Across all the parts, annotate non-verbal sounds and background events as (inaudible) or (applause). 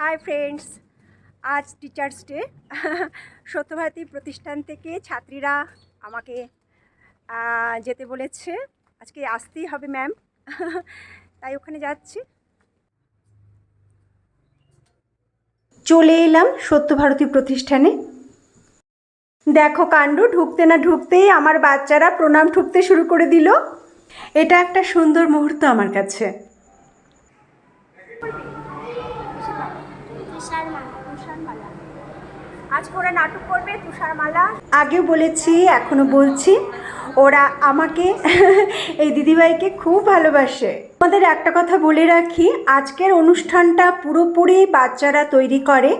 High friends আজ teachers day (laughs) সত্যভারতী প্রতিষ্ঠান থেকে ছাত্রীরা আমাকে যেতে বলেছে। আজকে আসতেই হবে ম্যাম (laughs) তাই ওখানে যাচ্ছি। চলে এলাম সত্যভারতী প্রতিষ্ঠানে। দেখো কাণ্ড, ঢুকতে না ঢুকতেই আমার বাচ্চারা প্রণাম ঠুকতে শুরু করে দিল। এটা একটা সুন্দর মুহূর্ত আমার কাছে। আজকে ওরা নাটক করবে তুষারমালা। আগেও বলেছি এখনও বলছি। ওরা আমাকে এই দিদিভাইকে খুব ভালোবাসে। আমাদের একটা কথা বলে রাখি আজকের অনুষ্ঠানটা পুরোপুরি বাচ্চারা তৈরি করে।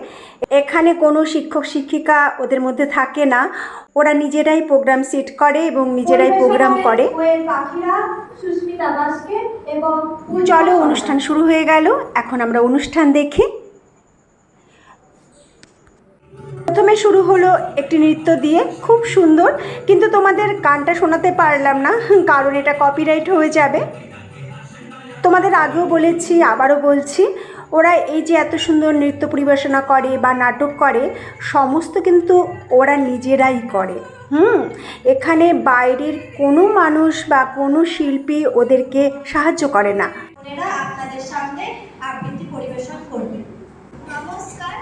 এখানে কোনো শিক্ষক শিক্ষিকা ওদের মধ্যে থাকে না। ওরা নিজেরাই প্রোগ্রাম সেট করে এবং নিজেরাই প্রোগ্রাম করে। চলো অনুষ্ঠান শুরু হয়ে গেল। এখন আমরা অনুষ্ঠান দেখি। প্রথমে শুরু হলো একটি নৃত্য দিয়ে, খুব সুন্দর, কিন্তু তোমাদের গানটা শোনাতে পারলাম না, কারণ এটা কপিরাইট হয়ে যাবে। তোমাদের আগেও বলেছি, আবারও বলছি, ওরা এই যে এত সুন্দর নৃত্য পরিবেশনা করে বা নাটক করে, সমস্ত কিন্তু ওরা নিজেরাই করে। হুম, এখানে বাইরের কোনো মানুষ বা কোনো শিল্পী ওদেরকে সাহায্য করে না। আপনাদের সামনে আবৃত্তি পরিবেশন করবে নমস্কার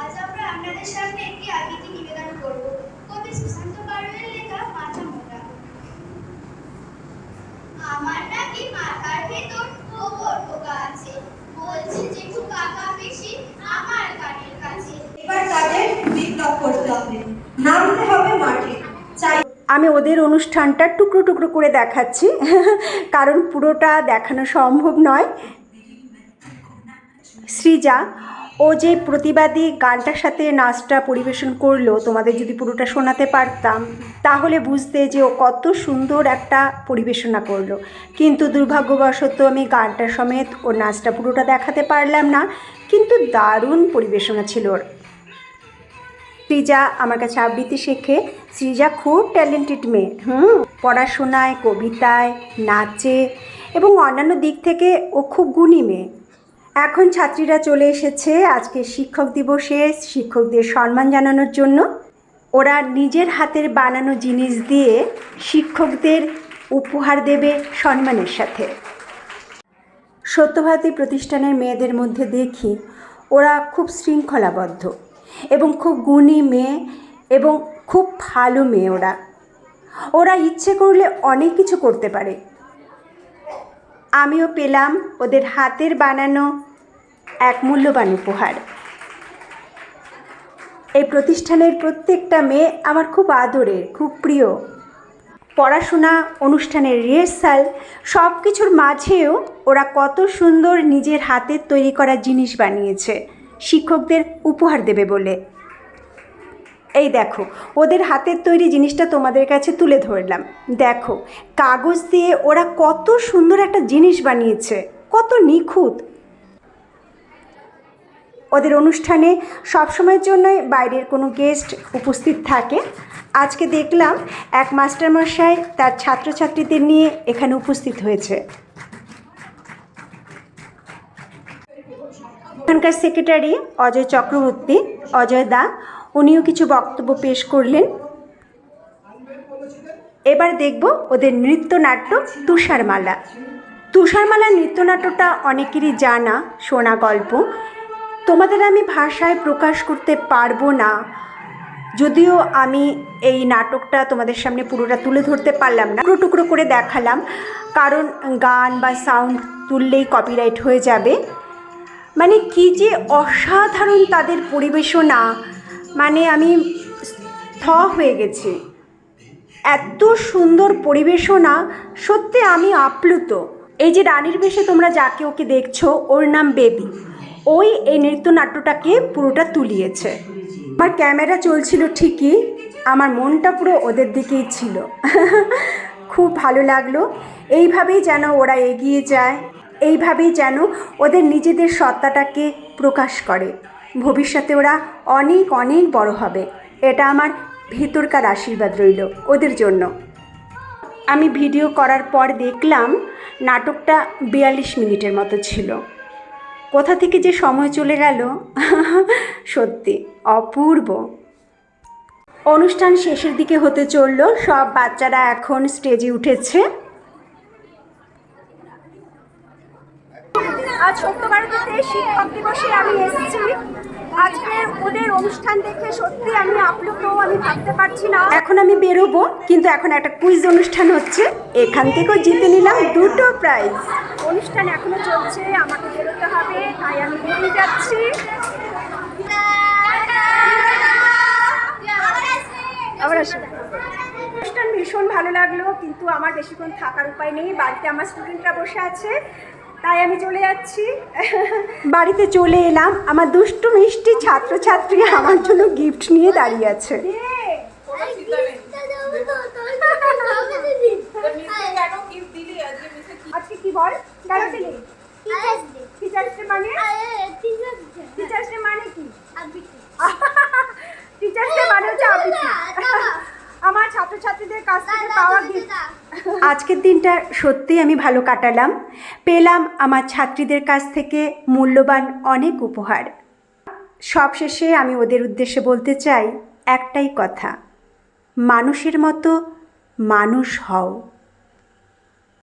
আজ আমরা আপনাদের সামনে একটি আবৃত্তি নিবেদন করব কবি সুশান্ত পারুলের লেখা মাথা মোটা আমার নাকি মাথার ভেতর গোবর পোকা আছে বলছে জেঠু কাকা বেশি আমার কানের কাছে এবার তাদের বিপ্লব করতে হবে নামতে হবে মাঠে চাই আমি ওদের অনুষ্ঠানটা টুকরো টুকরো করে দেখাচ্ছি, কারণ পুরোটা দেখানো সম্ভব নয়। সৃজা, ও যে প্রতিবাদী গানটার সাথে নাচটা পরিবেশন করল, তোমাদের যদি পুরোটা শোনাতে পারতাম, তাহলে বুঝতে যে ও কত সুন্দর একটা পরিবেশনা করল। কিন্তু দুর্ভাগ্যবশত আমি গানটা সমেত ওর নাচটা পুরোটা দেখাতে পারলাম না, কিন্তু দারুণ পরিবেশনা ছিল ওর। সৃজা আমার কাছে আবৃত্তি শেখে। সৃজা খুব ট্যালেন্টেড মেয়ে, হুম, পড়াশোনায়, কবিতায়, নাচে এবং অন্যান্য দিক থেকে ও খুব গুণী মেয়ে। এখন ছাত্রীরা চলে এসেছে আজকে শিক্ষক দিবসে, শিক্ষকদের সম্মান জানানোর জন্য। ওরা নিজের হাতের বানানো জিনিস দিয়ে শিক্ষকদের উপহার দেবে সম্মানের সাথে। সত্যভারতী প্রতিষ্ঠানের মেয়েদের মধ্যে দেখি, ওরা খুব শৃঙ্খলাবদ্ধ। এবং খুব গুণী মেয়ে এবং খুব ভালো মেয়ে ওরা। ওরা ইচ্ছে করলে অনেক কিছু করতে পারে। আমিও পেলাম ওদের হাতের বানানো এক মূল্যবান উপহার। এই প্রতিষ্ঠানের প্রত্যেকটা মেয়ে আমার খুব আদরের, খুব প্রিয়। পড়াশোনা, অনুষ্ঠানের রিহার্সাল সব কিছুর মাঝেও ওরা কত সুন্দর নিজের হাতের তৈরি করা জিনিস বানিয়েছে। শিক্ষকদের উপহার দেবে বলে। এই দেখো, ওদের হাতের তৈরি জিনিসটা তোমাদের কাছে তুলে ধরলাম। দেখো, কাগজ দিয়ে ওরা কত সুন্দর একটা জিনিস বানিয়েছে, কত নিখুঁত। ওদের অনুষ্ঠানে সবসময়ের জন্যই বাইরের কোনো গেস্ট উপস্থিত থাকে। আজকে দেখলাম এক মাস্টারমশাই তার ছাত্রছাত্রীদের নিয়ে এখানে উপস্থিত হয়েছে। এখানকার সেক্রেটারি অজয় চক্রবর্তী, অজয় দা, উনিও কিছু বক্তব্য পেশ করলেন। এবার দেখব ওদের নৃত্যনাট্য তুষারমালা। তুষারমালা নৃত্যনাট্যটা অনেকেরই জানা, শোনা গল্প। তোমাদের আমি ভাষায় প্রকাশ করতে পারব না। যদিও আমি এই নাটকটা তোমাদের সামনে পুরোটা তুলে ধরতে পারলাম না। টুকরো টুকরো করে দেখালাম, কারণ গান বা সাউন্ড তুললেই কপিরাইট হয়ে যাবে। মানে কি যে অসাধারণ তাদের পরিবেশনা। মানে আমি থ হয়ে গেছি। এত সুন্দর পরিবেশনা, সত্যি আমি আপ্লুত। এই যে রানীর বেশে তোমরা যাকে ওকে দেখছ, ওর নাম বেবি। ওই এই নৃত্যনাট্যটাকে পুরোটা তুলিয়েছে। আমার ক্যামেরা চলছিল ঠিকই, আমার মনটা পুরো ওদের দিকেই ছিল। (laughs) খুব ভালো লাগল। এইভাবেই যেন ওরা এগিয়ে যায়। এইভাবেই যেন ওদের নিজেদের সত্তাটাকে প্রকাশ করে। ভবিষ্যতে ওরা অনেক অনেক বড় হবে। এটা আমার ভেতরকার আশীর্বাদ রইল ওদের জন্য। আমি ভিডিও করার পর দেখলাম নাটকটা বিয়াল্লিশ মিনিটের মতো ছিল। কোথা থেকে যে সময় চলে গেল? (laughs) সত্যি, অপূর্ব। অনুষ্ঠান শেষের দিকে হতে চলল, সব বাচ্চারা এখন স্টেজে উঠেছে। আজ সত্য ভারতীতে শিক্ষক দিবসে আমি এসেছি। আজকে ওদের অনুষ্ঠান দেখে সত্যি আমি আপ্লুত আমি ভাবতে পারছি না। এখন আমি বেরোবো কিন্তু এখন একটা কুইজ অনুষ্ঠান হচ্ছে। এখান থেকেও জিতে নিলাম দুটো প্রাইজ অনুষ্ঠান এখনও চলছে আমাকে বেরোতে হবে তাই আমি বেরিয়ে যাচ্ছি। আবার আসব অনুষ্ঠান ভীষণ ভালো লাগল কিন্তু আমার বেশিক্ষণ থাকার উপায় নেই। বাড়িতে আমার স্টুডেন্টরা বসে আছে। তাই আমি চলে যাচ্ছি। বাড়িতে চলে এলাম। আমার দুষ্টু মিষ্টি ছাত্রছাত্রী আমার জন্য গিফট নিয়ে দাঁড়িয়ে আছে। আজকে কি? বল? দাঁড়াতে টিচার্স ডে মানে? টিচার্স ডে মানে কি? টিচার্স ডে মানে হচ্ছে আমার ছাত্রছাত্রীদের কাছ থেকে পাওয়া গিফট আজকের দিনটা সত্যিই আমি ভালো কাটালাম। পেলাম আমার ছাত্রীদের কাছ থেকে মূল্যবান অনেক উপহার। সবশেষে আমি ওদের উদ্দেশ্যে বলতে চাই একটাই কথা, মানুষের মতো মানুষ হও।